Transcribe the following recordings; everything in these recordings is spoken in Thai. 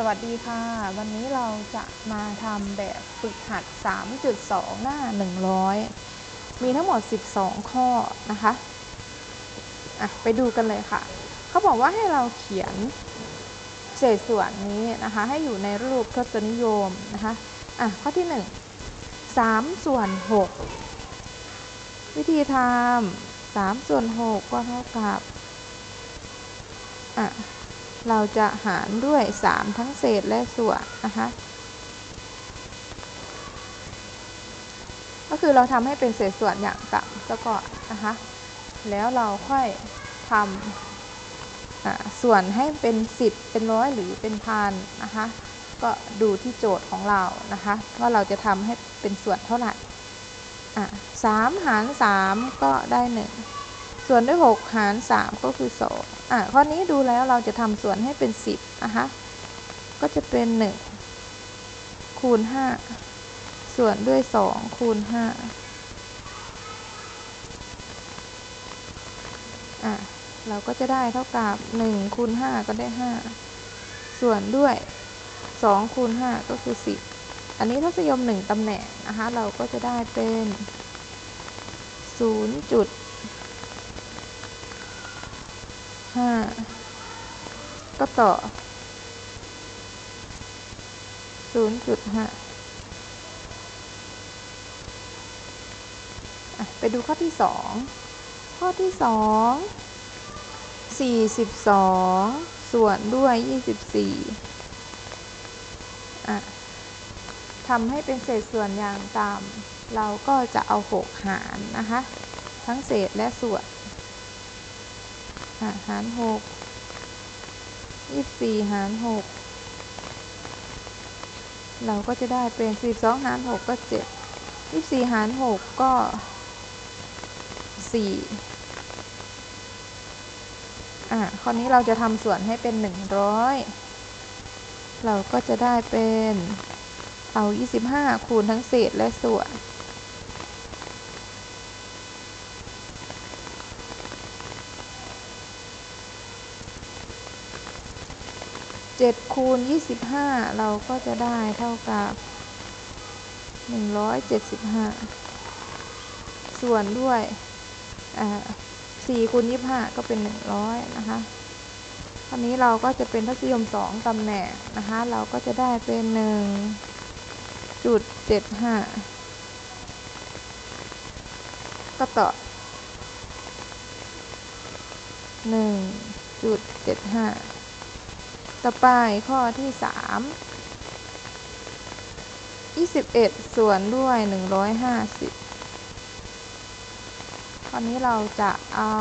สวัสดีค่ะ วันนี้เราจะมาทำแบบฝึกหัด 3.2 หน้า 100 มีทั้งหมด 12 ข้อนะคะอะไปดูกันเลยค่ะ เขาบอกว่าให้เราเขียนเศษส่วนนี้นะคะ ให้อยู่ในรูปทศนิยมนะคะอะข้อที่ 1 3 ส่วน 6 วิธีทำ3ส่วน 6 ก็เท่ากับอะ เราจะหารด้วย 3 ทั้งเศษและส่วนนะคะ ก็คือเราทำให้เป็นเศษส่วนอย่างต่ำซะก่อนนะคะ แล้วเราค่อยทำส่วนให้เป็น 10 เป็นร้อยหรือเป็นพันนะคะ ก็ดูที่โจทย์ของเรานะคะ ว่าเราจะทำให้เป็นส่วนเท่าไหร่อะสามหาร3ก็ได้1 ส่วนด้วย 6 หาร 3 ก็คือ 2 อะ ข้อนี้ดูแล้วเราจะทำส่วนให้เป็น 10 นะคะ ก็จะเป็น 1 คูณ 5 ส่วนด้วย 2 คูณ 5 อะ เราก็จะได้เท่ากับ 1 คูณ 5 ก็ได้ 5 ส่วนด้วย 2 คูณ 5 ก็คือ 10 อันนี้ถ้าสยม 1ตำแหน่งนะคะ เราก็จะได้เป็น 0. จุด ห้าก็ต่อศูนย์จุดห้าไปดูข้อที่สองข้อที่สองสี่สิบสองส่วนด้วยยี่สิบสี่ทำให้เป็นเศษส่วนอย่างต่ำเราก็จะเอาหกหารนะคะ ทั้งเศษและส่วน หารหกยี่สี่หารหกเราก็จะได้เป็นสิบสองหารหกก็เจ็ดยี่สี่หารหกก็สี่อะข้อนี้เราจะทำส่วนให้เป็นหนึ่งร้อยเราก็จะได้เป็นเอา 25 คูณทั้งเศษและส่วน 7คูณ25 เราก็จะได้เท่ากับ 175 ส่วนด้วย4คูณ25 ก็เป็น 100 นะคะคราวนี้เราก็จะเป็นทศนิยม2ตำแหน่งนะคะ เราก็จะได้เป็น 1.75 ก็ต่อ 1.75 ต่อไปข้อที่สามยี่สิบเอ็ดส่วนด้วยหนึ่งร้อยห้าสิบตอนนี้เราจะเอา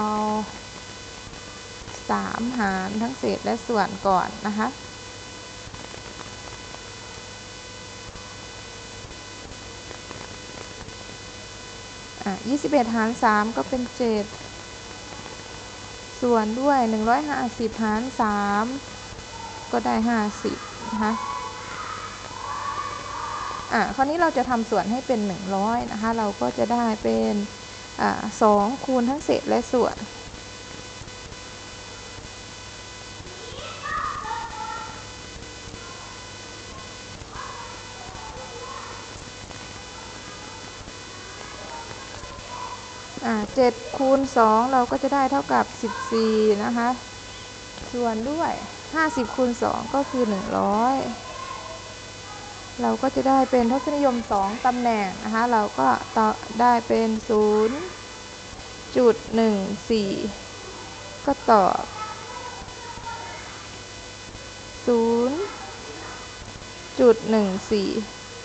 สามหารทั้งเศษและส่วนก่อนนะคะอะยี่สิบเอ็ดหารสามก็เป็นเจ็ดส่วนด้วยหนึ่งร้อยห้าสิบหารสาม ก็ได้ห้าสิบนะคะอ่าคราวนี้เราจะทำส่วนให้เป็นหนึ่งร้อยนะคะ เราก็จะได้เป็นอ่าสองคูณทั้งเศษและส่วน อ่าเจ็ดคูณสองเราก็จะได้เท่ากับสิบสี่นะคะ ส่วนด้วย 50คูณ2ก็คือ100เราก็จะได้เป็นทศนิยม2ตำแหน่งนะคะ เราก็ต่อได้เป็น0จุด14ก็ตอบ0จุด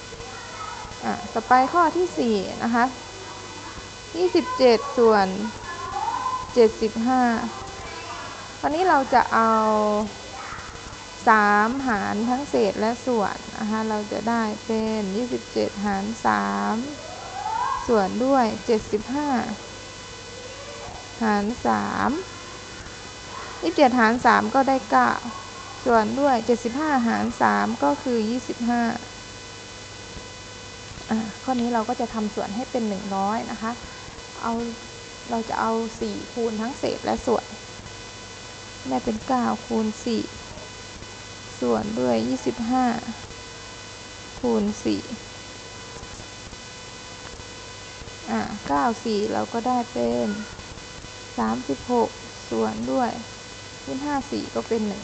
14อะต่อไปข้อที่4นะคะ27ส่วน75วันนี้เราจะเอา 3 หารทั้งเศษและส่วนนะคะเราจะได้เป็น 27 หาร 3 ส่วนด้วย 75 หาร 3 27 หาร 3 ก็ได้ 9 ส่วนด้วย 75 หาร 3 ก็คือ 25 ข้อนี้เราก็จะทำส่วนให้เป็น 100 นะคะ เอาเราจะเอา 4 คูณทั้งเศษและส่วน ได้เป็น 9 คูณ 4 ส่วนด้วย 25 คูณ 4 อ่า94 เราก็ได้เป็น 36 ส่วนด้วยคูณ54 ก็เป็น 100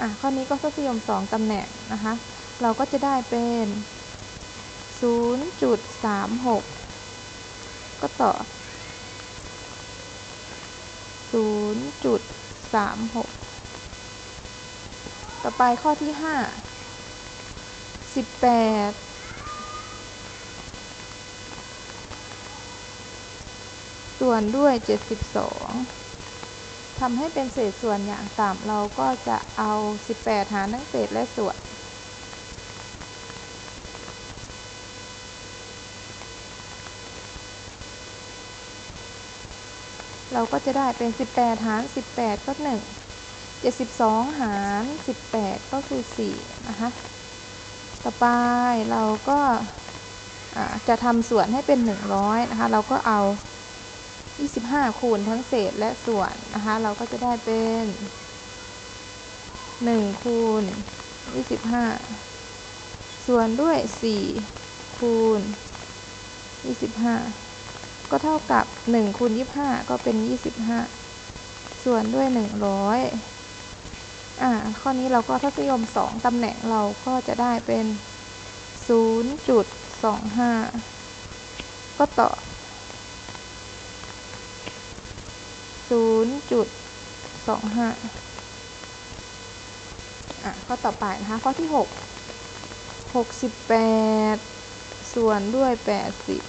อะข้อนี้ก็ทศนิยม 2 ตำแหน่งนะคะ เราก็จะได้เป็น 0.36 ก็ต่อ 0.36 ต่อไปข้อที่ห้าสิบแปดส่วนด้วยเจ็ดสิบสองทำให้เป็นเศษส่วนอย่างต่ำเราก็จะเอา 18 หารทั้งเศษและส่วน เราก็จะได้เป็น 18 หาร 18 ก็ 1 72 หาร 18 ก็คือ 4 นะคะ ต่อไปเราก็จะทำส่วนให้เป็น 100 นะคะ เราก็เอา 25 คูณทั้งเศษและส่วนนะคะ เราก็จะได้เป็น 1 คูณ 25 ส่วนด้วย 4 คูณ 25 ก็เท่ากับ 1 คูณ 25 ก็เป็น 25 ส่วนด้วย 100 อ่าข้อนี้เราก็ทศนิยม 2 ตำแหน่งเราก็จะได้เป็น 0.25 ก็ต่อศูนย์จุดสองห้าอะข้อต่อไปนะคะ ข้อที่หกหกสิบแปดส่วนด้วยแปดสิบ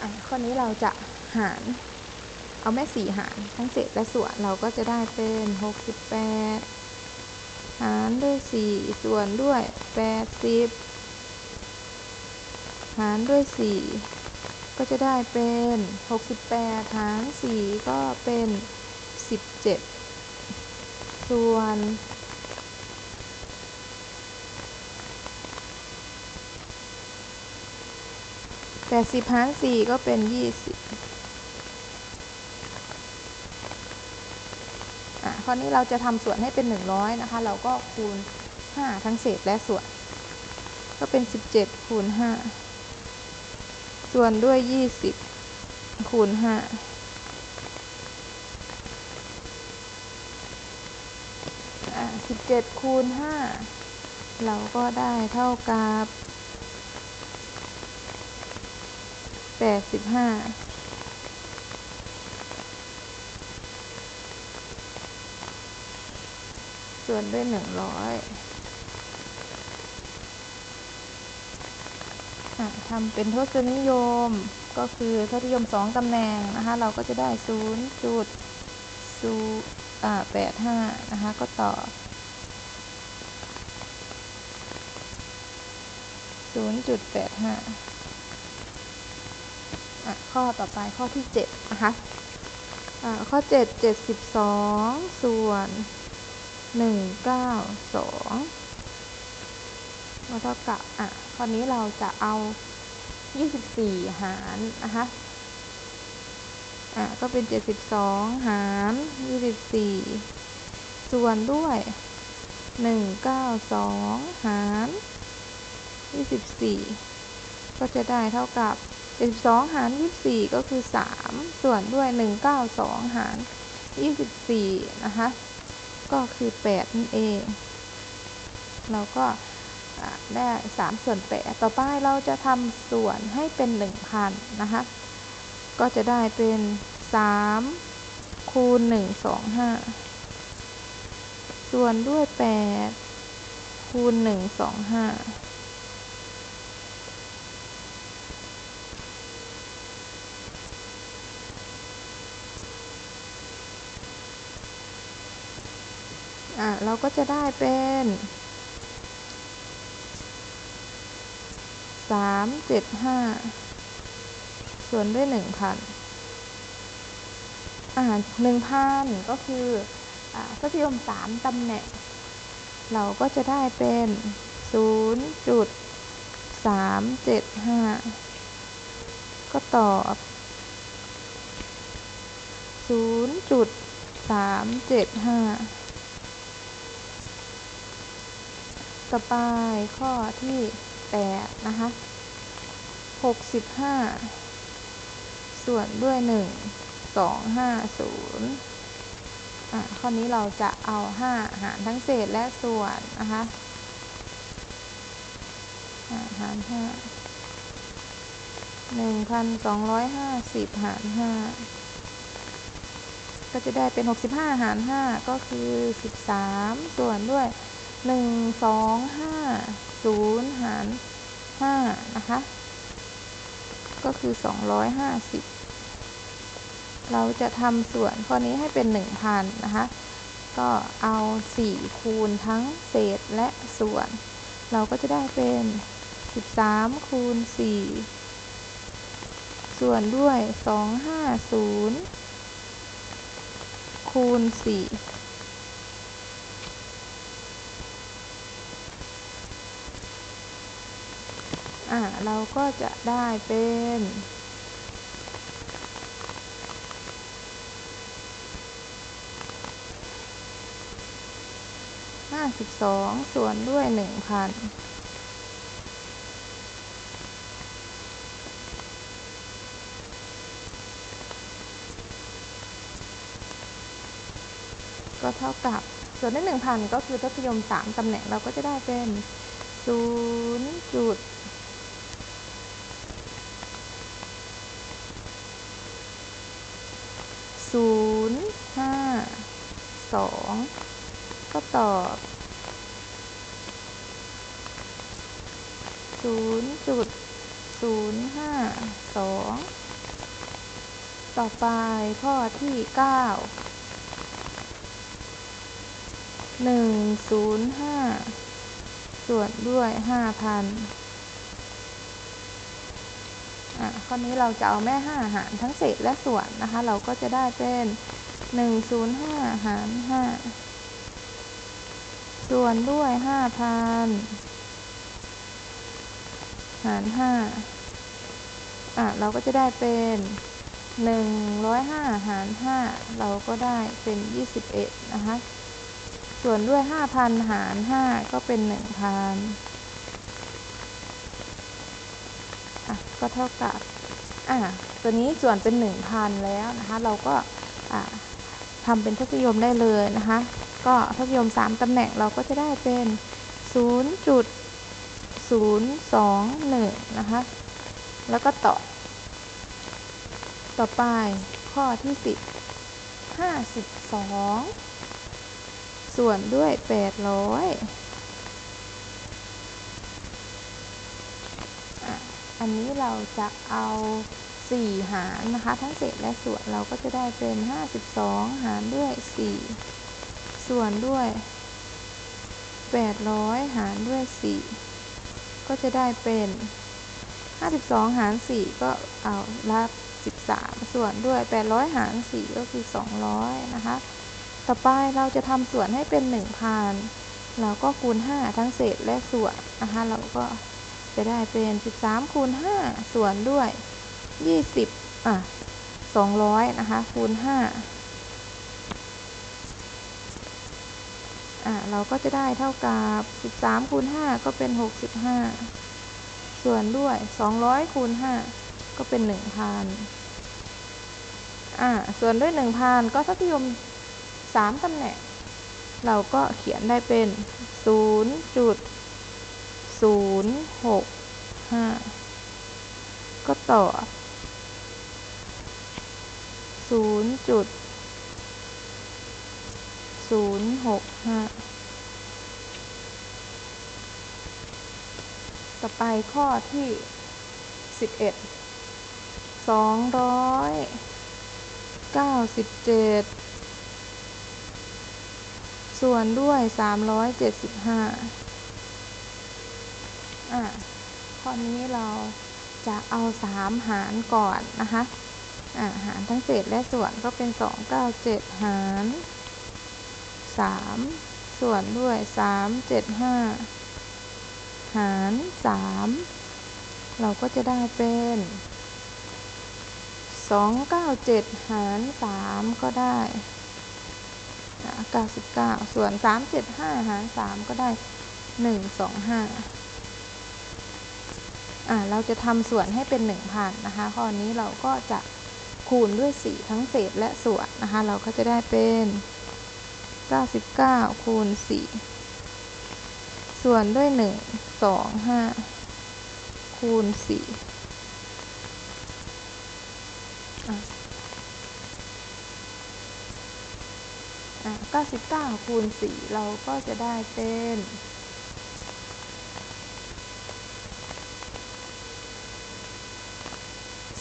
อ่ข้อนี้เราจะหาร เอาแม่สี่หารทั้งเศษและส่วนเราก็จะได้เป็นหกสิบแปดหารด้วยสี่ส่วนด้วยแปดสิบหารด้วย4ก็จะได้เป็น68หาร4ก็เป็น17ส่วน80หาร4ก็เป็น20 คราวนี้เราจะทำส่วนให้เป็น 100 นะคะ เราก็คูณ 5 ทั้งเศษและส่วน ก็เป็น 17 คูณ 5 ส่วนด้วย 20 คูณจ็ดคูณห้าเราก็ได้เท่ากับแปดสิบห้า ส่วนด้วยหนึ่งร้อยทำเป็นทศนิยมก็คือทศนิยมสองตำแหน่งนะคะ เราก็จะได้ศูนย์จุดศูแปดห้านะคะ ก็ต่อศูนย์จุดแปดห้าข้อต่อไปข้อที่เจ็ดนะคะข้อเจ็ดเจ็ดสิบสองส่วน หนึ่งเก้าสองแล้เท่ากับอะคราวนี้เราจะเอายี่สิบสี่หารนะคะอะก็เป็นเจ็ดสิบสองหารยี่สิบสี่ส่วนด้วยหนึ่งเก้าสองหารยี่สิบสี่ก็จะได้เท่ากับเจ็ดสิบสองหารยี่สิบสี่ก็คือสามส่วนด้วยหนึ่งเก้าสองหารยี่สิบสี่นะคะ ก็คือ 8 นั่นเอง เราก็ได้ 3 ส่วน 8 ต่อไปเราจะทำส่วนให้เป็น 1,000 นะคะ ก็จะได้เป็น 3 คูณ 1 2 5 ส่วนด้วย 8 คูณ 1 2 5 อะเราก็จะได้เป็น 375 ส่วนด้วย 1,000 อ่า1,000 ก็คืออ่าทศนิยม 3ตำแหน่ง เราก็จะได้เป็น 0.375 ก็ตอบ 0.375 สามเจ็ดห้าต่อไปข้อที่แปดนะคะหกสิบห้าส่วนด้วยหนึ่งสองห้าศูนย์อะข้อนี้เราจะเอาห้าหารทั้งเศษและส่วนนะคะอะหารห้าหนึ่งพันสองร้อยห้าสิบหารห้าก็จะได้เป็นหกสิบห้าหารห้าก็คือสิบสามส่วนด้วย หนึ่งสองห้าศูนย์หารห้านะคะ ก็คือสองร้อยห้าสิบเราจะทำส่วนข้อนี้ให้เป็นหนึ่งพันนะคะ ก็เอาสี่คูณทั้งเศษและส่วน เราก็จะได้เป็นสิบสามคูณสี่ส่วนด้วยสองห้าศูนย์คูณสี่ อ่าเราก็จะได้เป็นห้าสิบสองส่วนด้วยหนึ่งพันก็เท่ากับส่วนด้วยหนึ่งพันก็คือทศนิยมสามตำแหน่งเราก็จะได้เป็นศูนย์จุดศูนย์ห้าสอง ก็ตอบศูนย์จุดศูนย์ห้าสองต่อไปข้อที่เก้าหนึ่งศูนย์ห้าส่วนด้วยห้าพันอะข้อนี้เราจะเอาแม่ห้าหารทั้งเศษและส่วนนะคะ เราก็จะได้เป็น หนึ่งศูนย์ห้าหารห้าส่วนด้วยห้าพันหารห้าอะเราก็จะได้เป็นหนึ่งร้อยห้าหารห้าเราก็ได้เป็นยี่สิบเอ็ดนะคะ ส่วนด้วยห้าพันหารห้าก็เป็นหนึ่งพันอะก็เท่ากับอะตัวนี้ส่วนเป็นหนึ่งพันแล้วนะคะ เราก็อะ ทำเป็นทศนิยมได้เลยนะคะ ก็ทศนิยม 3ตำแหน่งเราก็จะได้เป็น 0.021 นะคะ แล้วก็ต่อ ต่อไปข้อที่ 10 52 ส่วนด้วย 800อันนี้เราจะเอา 4 หารนะคะ ทั้งเศษและส่วนเราก็จะได้เป็น 52 หารด้วย 4 ส่วนด้วย 800 หารด้วย 4 ก็จะได้เป็น 52 หาร 4 ก็เอารับ 13 ส่วนด้วย 800 หาร 4 ก็คือ 200 นะคะ ต่อไปเราจะทำส่วนให้เป็น 1,000 เราก็คูณ 5 ทั้งเศษและส่วนนะคะ เราก็จะได้เป็น 13 คูณ 5 ส่วนด้วย 20อะ200นะคะ คูณ5อะเราก็จะได้เท่ากับ13คูณ5ก็เป็น65ส่วนด้วย200คูณ5ก็เป็น1,000อะส่วนด้วย1,000ก็ทศนิยม3ตำแหน่ง เราก็เขียนได้เป็น0.065ก็ต่อ 0.065ต่อไปข้อที่11 297ส่วนด้วย375อะข้อนี้เราจะเอา3หารก่อนนะคะ อะหารทั้งเศษและส่วนก็เป็น 297 หาร 3 ส่วนด้วย 375 หาร 3 เราก็จะได้เป็นสองเก้าเจ็ดหารสามก็ได้เก้าสิบเก้าส่วนสามเจ็ดห้ารสามก็ได้หนึ่งสองห้าอ่าเราจะทำส่วนให้เป็นหนึ่งพันนะคะ ข้อนี้เราก็จะ คูณด้วยสี่ทั้งเศษและส่วนนะคะ เราก็จะได้เป็นเก้าสิบเก้าคูณสี่ส่วนด้วยหนึ่งสองห้าคูณสี่อะ99 คูณ 4 เราก็จะได้เป็น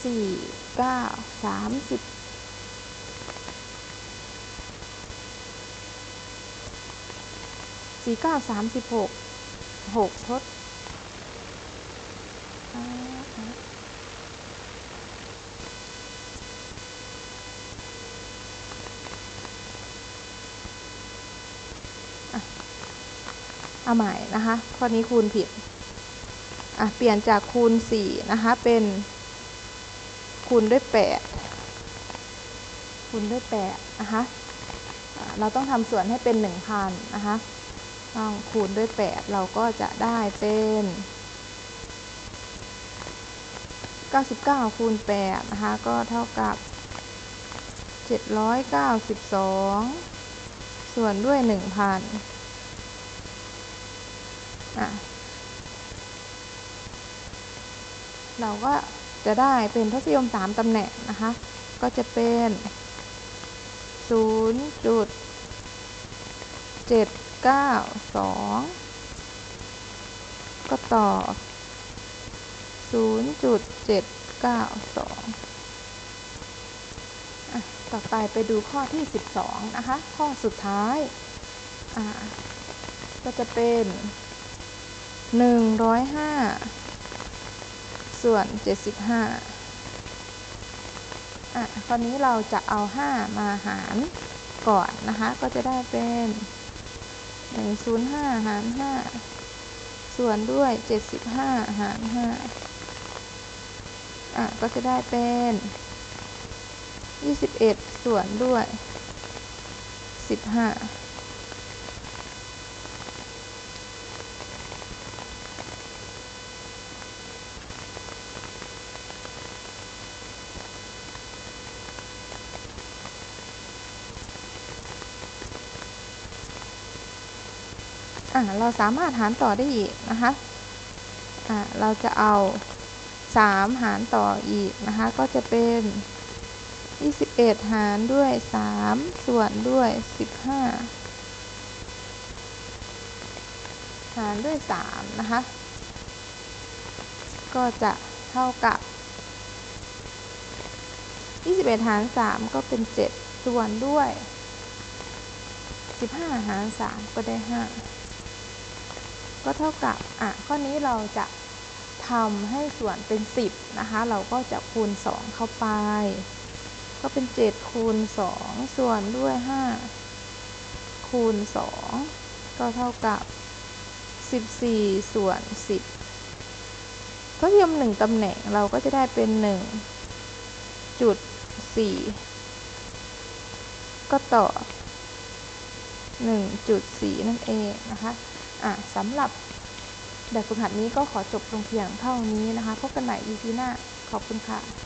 สี่เก้า สามสิบสี่เก้าสามสิบหกหกทดเอาใหม่นะคะ ข้อนี้คูณผิด อะ เปลี่ยนจากคูณ4นะคะ เป็น คูณด้วย8คูณด้วย8นะคะอะเราต้องทำส่วนให้เป็น1,000นะคะต้องคูณด้วย8เราก็จะได้เป็น99คูณ8นะคะ ก็เท่ากับ792ส่วนด้วย1,000อะเราก็ จะได้เป็นทศนิยม 3ตำแหน่งนะคะ ก็จะเป็น 0.792 ก็ต่อ 0.792ต่อไปไปดูข้อที่ 12 นะคะ ข้อสุดท้าย ก็จะเป็นหนึ่งร้อยห้า ส่วน 75อะคราวนี้เราจะเอา 5 มาหารก่อนนะคะ ก็จะได้เป็น105 หาร 5 ส่วนด้วย 75 หาร 5 อะ ก็จะได้เป็น 21 ส่วนด้วย 15 เราสามารถหารต่อได้อีกนะคะะเราจะเอา 3 หารต่ออีกนะคะ ก็จะเป็น 21 หารด้วย 3 ส่วนด้วย 15 หารด้วย 3 นะคะ ก็จะเท่ากับ 21 หาร 3 ก็เป็น 7 ส่วนด้วย 15 หาร 3 ก็ได้ 5 ก็เท่ากับอะข้อนี้เราจะทำให้ส่วนเป็น 10 นะคะ เราก็จะคูณ 2 เข้าไป ก็เป็น 7 คูณ 2 ส่วนด้วย 5 คูณ 2 ก็เท่ากับ 14 ส่วน 10 ก็ยม 1 ตำแหน่งเราก็จะได้เป็น 1 จุด 4 ก็ต่อ 1.4 นั่นเองนะคะ สำหรับแบบฝึกหัดนี้ก็ขอจบลงเพียงเท่านี้นะคะ พบกันใหม่ EP หน้า ขอบคุณค่ะ